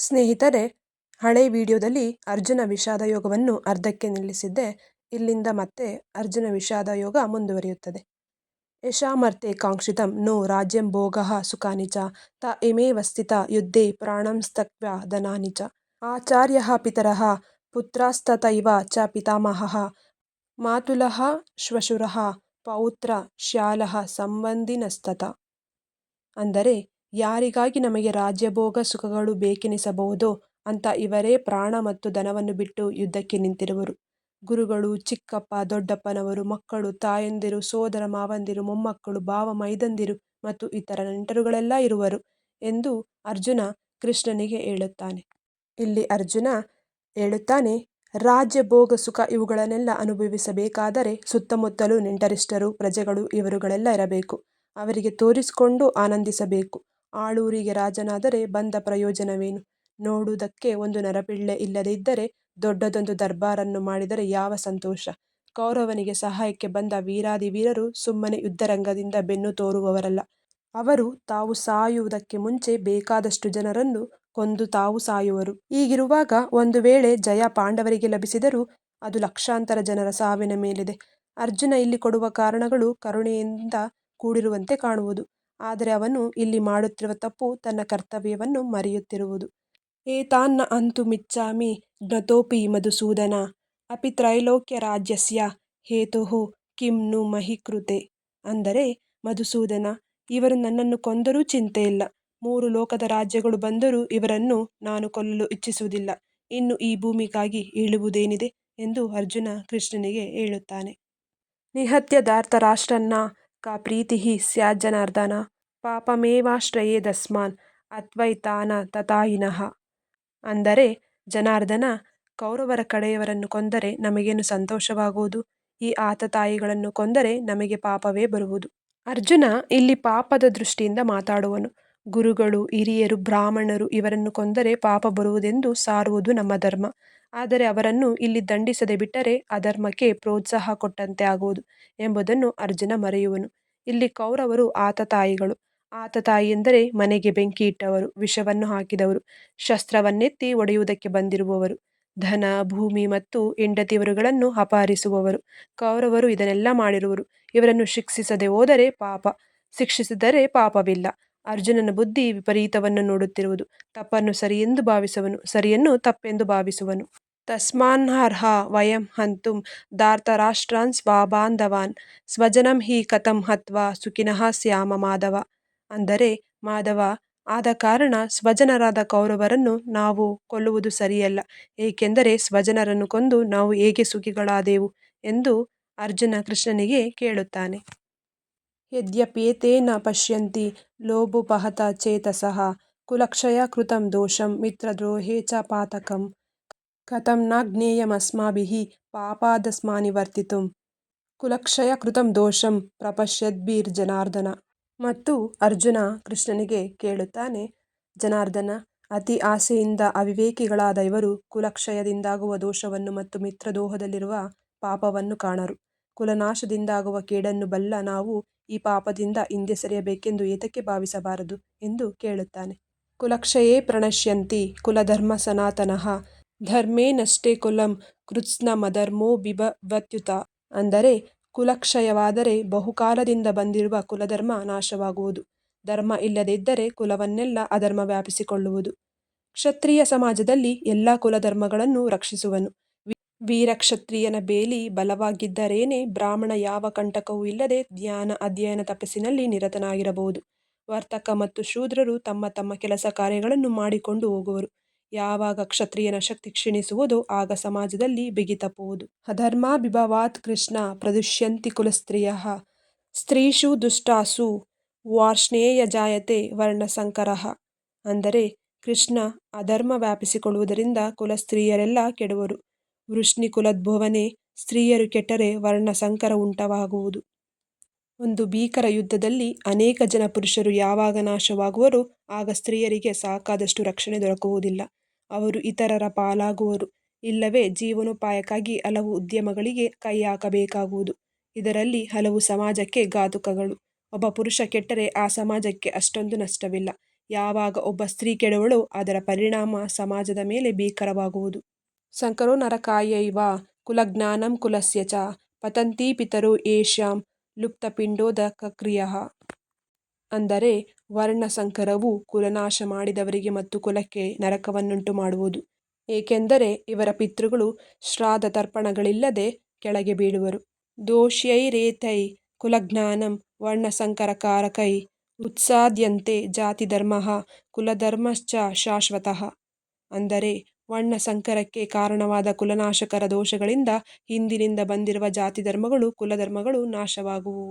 ಸ್ನೇಹಿತರೆ, ಹಳೆ ವಿಡಿಯೋದಲ್ಲಿ ಅರ್ಜುನ ವಿಷಾದ ಯೋಗವನ್ನು ಅರ್ಧಕ್ಕೆ ನಿಲ್ಲಿಸಿದ್ದೆ. ಇಲ್ಲಿಂದ ಮತ್ತೆ ಅರ್ಜುನ ವಿಷಾದ ಯೋಗ ಮುಂದುವರಿಯುತ್ತದೆ. ಯಶಾಮರ್ತೆ ಕಾಂಕ್ಷಿತಂ ನೋ ರಾಜ್ಯಂ ಭೋಗಃ ಸುಖಾನಿ ಚ ತ ಇಮೇ ಸ್ಥಿತ ಯುದ್ಧೇ ಪ್ರಾಣಂ ಸ್ತಕ್ವ್ಯ ಧನಾನಿ ಚ ಆಚಾರ್ಯಃ ಪಿತರಃ ಪುತ್ರಸ್ತತೈವ ಚ ಪಿತಾಮಹ, ಮಾತುಲಃ ಶ್ವಶುರಃ, ಪೌತ್ರ ಶ್ಯಾಲಃ ಸಂಬಂಧಿನಸ್ತತ ಅಂದರೆ ಯಾರಿಗಾಗಿ ನಮಗೆ ರಾಜ್ಯಭೋಗ ಸುಖಗಳು ಬೇಕೆನಿಸಬಹುದೋ ಅಂತ ಇವರೇ ಪ್ರಾಣ ಮತ್ತು ಧನವನ್ನು ಬಿಟ್ಟು ಯುದ್ಧಕ್ಕೆ ನಿಂತಿರುವರು. ಗುರುಗಳು, ಚಿಕ್ಕಪ್ಪ, ದೊಡ್ಡಪ್ಪನವರು, ಮಕ್ಕಳು, ತಾಯಂದಿರು, ಸೋದರ ಮಾವಂದಿರು, ಮೊಮ್ಮಕ್ಕಳು, ಭಾವ ಮೈದಂದಿರು ಮತ್ತು ಇತರ ನೆಂಟರುಗಳೆಲ್ಲ ಇರುವರು ಎಂದು ಅರ್ಜುನ ಕೃಷ್ಣನಿಗೆ ಹೇಳುತ್ತಾನೆ. ಇಲ್ಲಿ ಅರ್ಜುನ ಹೇಳುತ್ತಾನೆ, ರಾಜ್ಯ ಭೋಗ ಸುಖ ಇವುಗಳನ್ನೆಲ್ಲ ಅನುಭವಿಸಬೇಕಾದರೆ ಸುತ್ತಮುತ್ತಲು ನೆಂಟರಿಷ್ಟರು, ಪ್ರಜೆಗಳು, ಇವರುಗಳೆಲ್ಲ ಇರಬೇಕು. ಅವರಿಗೆ ತೋರಿಸಿಕೊಂಡು ಆನಂದಿಸಬೇಕು. ಆಳೂರಿಗೆ ರಾಜನಾದರೆ ಬಂದ ಪ್ರಯೋಜನವೇನು? ನೋಡುವುದಕ್ಕೆ ಒಂದು ನರಪಿಳ್ಳೆ ಇಲ್ಲದೆ ಇದ್ದರೆ ದೊಡ್ಡದೊಂದು ದರ್ಬಾರನ್ನು ಮಾಡಿದರೆ ಯಾವ ಸಂತೋಷ? ಕೌರವನಿಗೆ ಸಹಾಯಕ್ಕೆ ಬಂದ ವೀರಾದಿ ವೀರರು ಸುಮ್ಮನೆ ಯುದ್ಧರಂಗದಿಂದ ಬೆನ್ನು ತೋರುವವರಲ್ಲ. ಅವರು ತಾವು ಸಾಯುವುದಕ್ಕೆ ಮುಂಚೆ ಬೇಕಾದಷ್ಟು ಜನರನ್ನು ಕೊಂದು ತಾವು ಸಾಯುವರು. ಹೀಗಿರುವಾಗ ಒಂದು ವೇಳೆ ಜಯ ಪಾಂಡವರಿಗೆ ಲಭಿಸಿದರೂ ಅದು ಲಕ್ಷಾಂತರ ಜನರ ಸಾವಿನ ಮೇಲಿದೆ. ಅರ್ಜುನ ಇಲ್ಲಿ ಕೊಡುವ ಕಾರಣಗಳು ಕರುಣೆಯಿಂದ ಕೂಡಿರುವಂತೆ ಕಾಣುವುದು. ಆದರೆ ಅವನು ಇಲ್ಲಿ ಮಾಡುತ್ತಿರುವ ತಪ್ಪು ತನ್ನ ಕರ್ತವ್ಯವನ್ನು ಮರೆಯುತ್ತಿರುವುದು. ಏತಾನ್ನ ಅಂತು ಮಿಚ್ಚಾಮಿ, ಜ್ಞತೋಪಿ ಮಧುಸೂದನ, ಅಪಿ ತ್ರೈಲೋಕ್ಯ ರಾಜ್ಯಸ್ಯ, ಹೇತುಹು ಕಿಂ ನು ಮಹಿ ಕೃತೆ. ಅಂದರೆ, ಮಧುಸೂದನ, ಇವರು ನನ್ನನ್ನು ಕೊಂದರೂ ಇಲ್ಲ. ಮೂರು ಲೋಕದ ರಾಜ್ಯಗಳು ಬಂದರೂ ಇವರನ್ನು ನಾನು ಕೊಲ್ಲಲು ಇಚ್ಛಿಸುವುದಿಲ್ಲ. ಇನ್ನು ಈ ಭೂಮಿಗಾಗಿ ಏಳುವುದೇನಿದೆ ಎಂದು ಅರ್ಜುನ ಕೃಷ್ಣನಿಗೆ ಹೇಳುತ್ತಾನೆ. ನಿಹತ್ಯ ಧಾರ್ತರಾಷ್ಟ್ರನ್ನ ಕಾ ಪ್ರೀತಿ ಸ್ಯಾಜ್ಜನಾರ್ದನ ಪಾಪಮೇವಾಶ್ರಯೇದಸ್ಮಾನ್ ಅದ್ವೈತಾನ ತಥಾಯಿನಃ ಅಂದರೆ ಜನಾರ್ದನ ಕೌರವರ ಕಡೆಯವರನ್ನು ಕೊಂದರೆ ನಮಗೇನು ಸಂತೋಷವಾಗುವುದು ಈ ಆತತಾಯಿಗಳನ್ನು ಕೊಂದರೆ ನಮಗೆ ಪಾಪವೇ ಬರುವುದು. ಅರ್ಜುನ ಇಲ್ಲಿ ಪಾಪದ ದೃಷ್ಟಿಯಿಂದ ಮಾತಾಡುವನು. ಗುರುಗಳು, ಹಿರಿಯರು, ಬ್ರಾಹ್ಮಣರು ಇವರನ್ನು ಕೊಂದರೆ ಪಾಪ ಬರುವುದೆಂದು ಸಾರುವುದು ನಮ್ಮ ಧರ್ಮ. ಆದರೆ ಅವರನ್ನು ಇಲ್ಲಿ ದಂಡಿಸದೆ ಬಿಟ್ಟರೆ ಅಧರ್ಮಕ್ಕೆ ಪ್ರೋತ್ಸಾಹ ಕೊಟ್ಟಂತೆ ಆಗುವುದು ಎಂಬುದನ್ನು ಅರ್ಜುನ ಮರೆಯುವನು. ಇಲ್ಲಿ ಕೌರವರು ಆತ ತಾಯಿಗಳು. ಆತ ತಾಯಿ ಎಂದರೆ ಮನೆಗೆ ಬೆಂಕಿ ಇಟ್ಟವರು, ವಿಷವನ್ನು ಹಾಕಿದವರು, ಶಸ್ತ್ರವನ್ನೆತ್ತಿ ಒಡೆಯುವುದಕ್ಕೆ ಬಂದಿರುವವರು, ಧನ, ಭೂಮಿ ಮತ್ತು ಹೆಂಡತಿಯವರುಗಳನ್ನು ಅಪಹರಿಸುವವರು, ಕೌರವರು ಇದನ್ನೆಲ್ಲ ಮಾಡಿರುವರು. ಇವರನ್ನು ಶಿಕ್ಷಿಸದೆ ಹೋದರೆ ಪಾಪ, ಶಿಕ್ಷಿಸಿದರೆ ಪಾಪವಿಲ್ಲ. ಅರ್ಜುನನ ಬುದ್ಧಿ ವಿಪರೀತವನ್ನು ನೋಡುತ್ತಿರುವುದು. ತಪ್ಪನ್ನು ಸರಿಯೆಂದು ಭಾವಿಸುವನು, ಸರಿಯನ್ನು ತಪ್ಪೆಂದು ಭಾವಿಸುವನು. ತಸ್ಮಾನ್ಹರ್ಹ ವಯಂ ಹಂತುಂ ಧಾರ್ತರಾಷ್ಟ್ರಾನ್ ಸ್ವಾಬಾಂಧವಾನ್, ಸ್ವಜನಂ ಹಿ ಕಥಂ ಹತ್ವಾ ಸುಖಿನಃ ಸ್ಯಾಮ ಮಾಧವ. ಅಂದರೆ, ಮಾಧವ, ಆದ ಕಾರಣ ಸ್ವಜನರಾದ ಕೌರವರನ್ನು ನಾವು ಕೊಲ್ಲುವುದು ಸರಿಯಲ್ಲ. ಏಕೆಂದರೆ, ಸ್ವಜನರನ್ನು ಕೊಂದು ನಾವು ಹೇಗೆ ಸುಖಿಗಳಾದೆವು ಎಂದು ಅರ್ಜುನ ಕೃಷ್ಣನಿಗೆ ಕೇಳುತ್ತಾನೆ. ಯದ್ಯಪೇತೇನ ಪಶ್ಯಂತಿ ಲೋಭೋಪಹತ ಚೇತಸಃ ಕುಲಕ್ಷಯ ಕೃತಂ ದೋಷಂ ಮಿತ್ರದ್ರೋಹೇ ಚ ಪಾತಕಂ ಕಥಂ ನ ಜ್ಞೇಯಮಸ್ಮಾಭಿಹಿ ಪಾಪಾದಸ್ಮಾನಿ ವರ್ತಿತು ಕುಲಕ್ಷಯ ಕೃತಂ ದೋಷಂ ಪ್ರಪಶ್ಯದ್ಭಿರ್ಜನಾರ್ದನ ಮತ್ತು ಅರ್ಜುನ ಕೃಷ್ಣನಿಗೆ ಕೇಳುತ್ತಾನೆ, ಜನಾರ್ದನ, ಅತಿ ಆಸೆಯಿಂದ ಅವಿವೇಕಿಗಳಾದ ಇವರು ಕುಲಕ್ಷಯದಿಂದಾಗುವ ದೋಷವನ್ನು ಮತ್ತು ಮಿತ್ರದೋಹದಲ್ಲಿರುವ ಪಾಪವನ್ನು ಕಾಣರು. ಕುಲನಾಶದಿಂದಾಗುವ ಕೇಡನ್ನು ಬಲ್ಲ ನಾವು ಈ ಪಾಪದಿಂದ ಹಿಂದೆ ಸರಿಯಬೇಕೆಂದು ಏತಕ್ಕೆ ಭಾವಿಸಬಾರದು ಎಂದು ಕೇಳುತ್ತಾನೆ. ಕುಲಕ್ಷಯೇ ಪ್ರಣಶ್ಯಂತಿ ಕುಲಧರ್ಮ ಸನಾತನಃ. ಧರ್ಮೇ ನಷ್ಟೇ ಕುಲಂ ಕೃತ್ಸ್ನಮಧರ್ಮೋ ಬಿಭವತ್ಯುತ ಅಂದರೆ ಕುಲಕ್ಷಯವಾದರೆ ಬಹುಕಾಲದಿಂದ ಬಂದಿರುವ ಕುಲಧರ್ಮ ನಾಶವಾಗುವುದು. ಧರ್ಮ ಇಲ್ಲದಿದ್ದರೆ ಕುಲವನ್ನೆಲ್ಲ ಅಧರ್ಮ ವ್ಯಾಪಿಸಿಕೊಳ್ಳುವುದು. ಕ್ಷತ್ರಿಯ ಸಮಾಜದಲ್ಲಿ ಎಲ್ಲ ಕುಲಧರ್ಮಗಳನ್ನು ರಕ್ಷಿಸುವನು. ವೀರಕ್ಷತ್ರಿಯನ ಬೇಲಿ ಬಲವಾಗಿದ್ದರೇನೆ ಬ್ರಾಹ್ಮಣ ಯಾವ ಕಂಟಕವೂ ಇಲ್ಲದೆ ಧ್ಯಾನ ಅಧ್ಯಯನ ತಪಸ್ಸಿನಲ್ಲಿ ನಿರತನಾಗಿರಬಹುದು. ವರ್ತಕ ಮತ್ತು ಶೂದ್ರರು ತಮ್ಮ ತಮ್ಮ ಕೆಲಸ ಕಾರ್ಯಗಳನ್ನು ಮಾಡಿಕೊಂಡು ಹೋಗುವರು. ಯಾವಾಗ ಕ್ಷತ್ರಿಯನ ಶಕ್ತಿ ಕ್ಷೀಣಿಸುವುದೋ ಆಗ ಸಮಾಜದಲ್ಲಿ ಬಿಗಿ ತಪ್ಪುವುದು ಅಧರ್ಮಾಭಿಭವಾತ್ ಕೃಷ್ಣ ಪ್ರದುಷ್ಯಂತಿ ಕುಲಸ್ತ್ರೀಯ. ಸ್ತ್ರೀಷು ದುಷ್ಟಾಸು ವಾರ್ಷ್ಣೇಯ ಜಾಯತೆ ವರ್ಣಸಂಕರ. ಅಂದರೆ ಕೃಷ್ಣ ಅಧರ್ಮ ವ್ಯಾಪಿಸಿಕೊಳ್ಳುವುದರಿಂದ ಕುಲಸ್ತ್ರೀಯರೆಲ್ಲ ಕೆಡುವರು. ವೃಷ್ಣಿ ಕುಲದ್ಭವನೆ ಸ್ತ್ರೀಯರು ಕೆಟ್ಟರೆ ವರ್ಣಸಂಕರ ಉಂಟವಾಗುವುದು. ಒಂದು ಭೀಕರ ಯುದ್ಧದಲ್ಲಿ ಅನೇಕ ಜನ ಪುರುಷರು ಯಾವಾಗ ನಾಶವಾಗುವರೋ ಆಗ ಸ್ತ್ರೀಯರಿಗೆ ಸಾಕಾದಷ್ಟು ರಕ್ಷಣೆ ದೊರಕುವುದಿಲ್ಲ. ಅವರು ಇತರರ ಪಾಲಾಗುವರು. ಇಲ್ಲವೇ ಜೀವನೋಪಾಯಕ್ಕಾಗಿ ಹಲವು ಉದ್ಯಮಗಳಿಗೆ ಕೈ ಹಾಕಬೇಕಾಗುವುದು. ಇದರಲ್ಲಿ ಹಲವು ಸಮಾಜಕ್ಕೆ ಘಾತುಕಗಳು. ಒಬ್ಬ ಪುರುಷ ಕೆಟ್ಟರೆ ಆ ಸಮಾಜಕ್ಕೆ ಅಷ್ಟೊಂದು ನಷ್ಟವಿಲ್ಲ. ಯಾವಾಗ ಒಬ್ಬ ಸ್ತ್ರೀ ಕೆಡವಳು ಅದರ ಪರಿಣಾಮ ಸಮಾಜದ ಮೇಲೆ ಭೀಕರವಾಗುವುದು. ಸಂಕರೋ ನರಕಾಯೈವ ಕುಲಜ್ಞಾನಂ ಕುಲಸ್ಯ ಚ ಪತಂತಿ ಪಿತರೋ ಏಷ್ಯಾಂ ಲುಪ್ತಪಿಂಡೋದಕಕ್ರಿಯಃ ಅಂದರೆ ವರ್ಣಸಂಕರವು ಕುಲನಾಶ ಮಾಡಿದವರಿಗೆ ಮತ್ತು ಕುಲಕ್ಕೆ ನರಕವನ್ನುಂಟು ಮಾಡುವುದು। ಏಕೆಂದರೆ ಇವರ ಪಿತೃಗಳು ಶ್ರಾದ್ದ ತರ್ಪಣಗಳಿಲ್ಲದೆ ಕೆಳಗೆ ಬೀಳುವರು। ದೋಷೈರೇತೈ ಕುಲಜ್ಞಾನಂ ವರ್ಣಸಂಕರಕಾರಕೈ ಉತ್ಸಾದ್ಯಂತೆ ಜಾತಿಧರ್ಮ ಕುಲಧರ್ಮಶ್ಚ ಶಾಶ್ವತಃ। ಅಂದರೆ ವರ್ಣಸಂಕರಕ್ಕೆ ಕಾರಣವಾದ ಕುಲನಾಶಕರ ದೋಷಗಳಿಂದ ಹಿಂದಿನಿಂದ ಬಂದಿರುವ ಜಾತಿ ಧರ್ಮಗಳು ಕುಲಧರ್ಮಗಳು ನಾಶವಾಗುವು.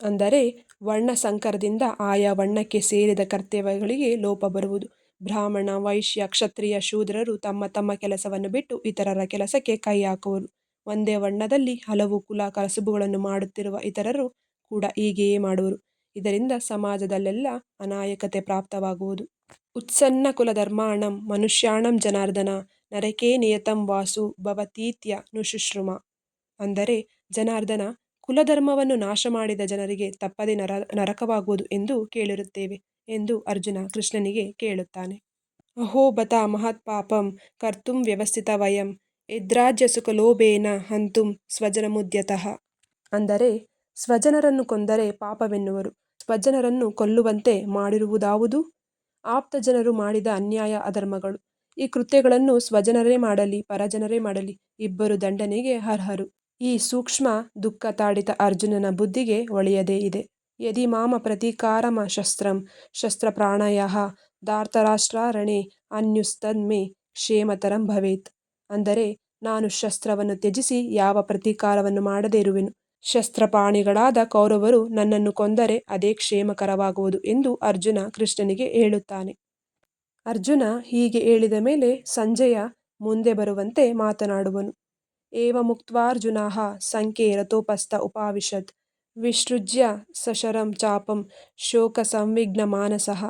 ಅಂದರೆ ವರ್ಣ ಸಂಕರದಿಂದ ಆಯಾ ವರ್ಣಕ್ಕೆ ಸೇರಿದ ಕರ್ತವ್ಯಗಳಿಗೆ ಲೋಪ ಬರುವುದು. ಬ್ರಾಹ್ಮಣ, ವೈಶ್ಯ, ಕ್ಷತ್ರಿಯ, ಶೂದ್ರರು ತಮ್ಮ ತಮ್ಮ ಕೆಲಸವನ್ನು ಬಿಟ್ಟು ಇತರರ ಕೆಲಸಕ್ಕೆ ಕೈ ಹಾಕುವರು. ಒಂದೇ ವರ್ಣದಲ್ಲಿ ಹಲವು ಕುಲ ಕಸುಬುಗಳನ್ನು ಮಾಡುತ್ತಿರುವ ಇತರರು ಕೂಡ ಹೀಗೆಯೇ ಮಾಡುವರು. ಇದರಿಂದ ಸಮಾಜದಲ್ಲೆಲ್ಲ ಅನಾಯಕತೆ ಪ್ರಾಪ್ತವಾಗುವುದು. ಉತ್ಸನ್ನ ಕುಲಧರ್ಮಾಣಂ ಮನುಷ್ಯಾಣಂ ಜನಾರ್ದನ ನರಕೇ ನಿಯತಂ ವಾಸು ಭವತೀತ್ಯ ನುಶುಶ್ರುಮ ಅಂದರೆ ಜನಾರ್ದನ ಕುಲಧರ್ಮವನ್ನು ನಾಶ ಮಾಡಿದ ಜನರಿಗೆ ತಪ್ಪದೆ ನರ ನರಕವಾಗುವುದು ಎಂದು ಕೇಳಿರುತ್ತೇವೆ ಎಂದು ಅರ್ಜುನ ಕೃಷ್ಣನಿಗೆ ಕೇಳುತ್ತಾನೆ. ಅಹೋ ಬತ ಮಹತ್ಪಾಪಂ ಕರ್ತುಂ ವ್ಯವಸ್ಥಿತ ವಯಂ ಯದ್ರಾಜ್ಯ ಸುಖಲೋಭೇನ ಹಂತುಂ ಸ್ವಜನಮುದ್ಯತಃ. ಅಂದರೆ ಸ್ವಜನರನ್ನು ಕೊಂದರೆ ಪಾಪವೆನ್ನುವರು. ಸ್ವಜನರನ್ನು ಕೊಲ್ಲುವಂತೆ ಮಾಡಿರುವುದಾವುದು ಆಪ್ತ ಜನರು ಮಾಡಿದ ಅನ್ಯಾಯ ಅಧರ್ಮಗಳು. ಈ ಕೃತ್ಯಗಳನ್ನು ಸ್ವಜನರೇ ಮಾಡಲಿ, ಪರಜನರೇ ಮಾಡಲಿ, ಇಬ್ಬರು ದಂಡನೆಗೆ ಅರ್ಹರು. ಈ ಸೂಕ್ಷ್ಮ ದುಃಖ ತಾಡಿತ ಅರ್ಜುನನ ಬುದ್ಧಿಗೆ ಒಳೆಯದೇ ಇದೆ. ಯದಿ ಮಾಮ ಪ್ರತೀಕಾರಮ ಶಸ್ತ್ರಂ ಶಸ್ತ್ರ ಶಸ್ತ್ರಪ್ರಾಣಯ ಧಾರ್ತರಾಷ್ಟ್ರಾರಣೆ ಅನ್ಯುಸ್ತನ್ಮೆ ಕ್ಷೇಮತರಂ ಭವೇತ್. ಅಂದರೆ ನಾನು ಶಸ್ತ್ರವನ್ನು ತ್ಯಜಿಸಿ ಯಾವ ಪ್ರತೀಕಾರವನ್ನು ಮಾಡದೇ ಇರುವೆನು. ಶಸ್ತ್ರಪಾಣಿಗಳಾದ ಕೌರವರು ನನ್ನನ್ನು ಕೊಂದರೆ ಅದೇ ಕ್ಷೇಮಕರವಾಗುವುದು ಎಂದು ಅರ್ಜುನ ಕೃಷ್ಣನಿಗೆ ಹೇಳುತ್ತಾನೆ. ಅರ್ಜುನ ಹೀಗೆ ಹೇಳಿದ ಮೇಲೆ ಸಂಜಯ ಮುಂದೆ ಬರುವಂತೆ ಮಾತನಾಡುವನು. ಏವ ಮುಕ್ತ್ವಾರ್ಜುನಾಹ ಸಂಖ್ಯೆ ರಥೋಪಸ್ಥ ಉಪಾವಿಶತ್ ವಿಸೃಜ್ಯ ಸಶರಂ ಚಾಪಂ ಶೋಕ ಸಂವಿಘ್ನ ಮಾನಸಃ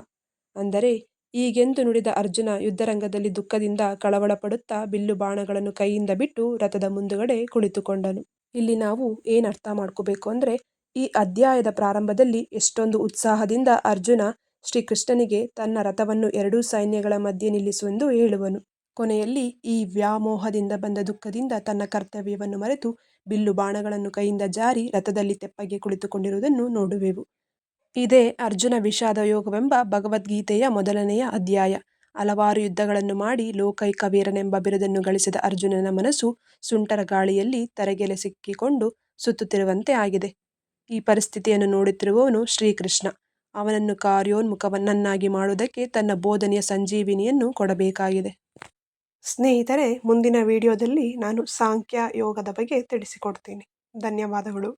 ಅಂದರೆ ಈಗೆಂದು ನುಡಿದ ಅರ್ಜುನ ಯುದ್ಧರಂಗದಲ್ಲಿ ದುಃಖದಿಂದ ಕಳವಳಪಡುತ್ತಾ ಬಿಲ್ಲು ಬಾಣಗಳನ್ನು ಕೈಯಿಂದ ಬಿಟ್ಟು ರಥದ ಮುಂದುಗಡೆ ಕುಳಿತುಕೊಂಡನು. ಇಲ್ಲಿ ನಾವು ಏನು ಅರ್ಥ ಮಾಡ್ಕೋಬೇಕು ಅಂದರೆ, ಈ ಅಧ್ಯಾಯದ ಪ್ರಾರಂಭದಲ್ಲಿ ಎಷ್ಟೊಂದು ಉತ್ಸಾಹದಿಂದ ಅರ್ಜುನ ಶ್ರೀಕೃಷ್ಣನಿಗೆ ತನ್ನ ರಥವನ್ನು ಎರಡೂ ಸೈನ್ಯಗಳ ಮಧ್ಯೆ ನಿಲ್ಲಿಸುವೆಂದು ಹೇಳುವನು. ಕೊನೆಯಲ್ಲಿ ಈ ವ್ಯಾಮೋಹದಿಂದ ಬಂದ ದುಃಖದಿಂದ ತನ್ನ ಕರ್ತವ್ಯವನ್ನು ಮರೆತು ಬಿಲ್ಲು ಬಾಣಗಳನ್ನು ಕೈಯಿಂದ ಜಾರಿ ರಥದಲ್ಲಿ ತೆಪ್ಪಗೆ ಕುಳಿತುಕೊಂಡಿರುವುದನ್ನು ನೋಡುವೆವು. ಇದೇ ಅರ್ಜುನ ವಿಷಾದ ಯೋಗವೆಂಬ ಭಗವದ್ಗೀತೆಯ ಮೊದಲನೆಯ ಅಧ್ಯಾಯ. ಹಲವಾರು ಯುದ್ಧಗಳನ್ನು ಮಾಡಿ ಲೋಕೈಕ ವೀರನೆಂಬ ಬಿರುದನ್ನು ಗಳಿಸಿದ ಅರ್ಜುನನ ಮನಸ್ಸು ಸುಂಟರ ಗಾಳಿಯಲ್ಲಿ ತರಗೆಲೆ ಸಿಕ್ಕಿಕೊಂಡು ಸುತ್ತುತ್ತಿರುವಂತೆ ಆಗಿದೆ. ಈ ಪರಿಸ್ಥಿತಿಯನ್ನು ನೋಡುತ್ತಿರುವವನು ಶ್ರೀಕೃಷ್ಣ. ಅವನನ್ನು ಕಾರ್ಯೋನ್ಮುಖವನ್ನನ್ನಾಗಿ ಮಾಡುವುದಕ್ಕೆ ತನ್ನ ಬೋಧನೆಯ ಸಂಜೀವಿನಿಯನ್ನು ಕೊಡಬೇಕಾಗಿದೆ. ಸ್ನೇಹಿತರೆ, ಮುಂದಿನ ವಿಡಿಯೋದಲ್ಲಿ ನಾನು ಸಾಂಖ್ಯ ಯೋಗದ ಬಗ್ಗೆ ತಿಳಿಸಿಕೊಡ್ತೀನಿ. ಧನ್ಯವಾದಗಳು.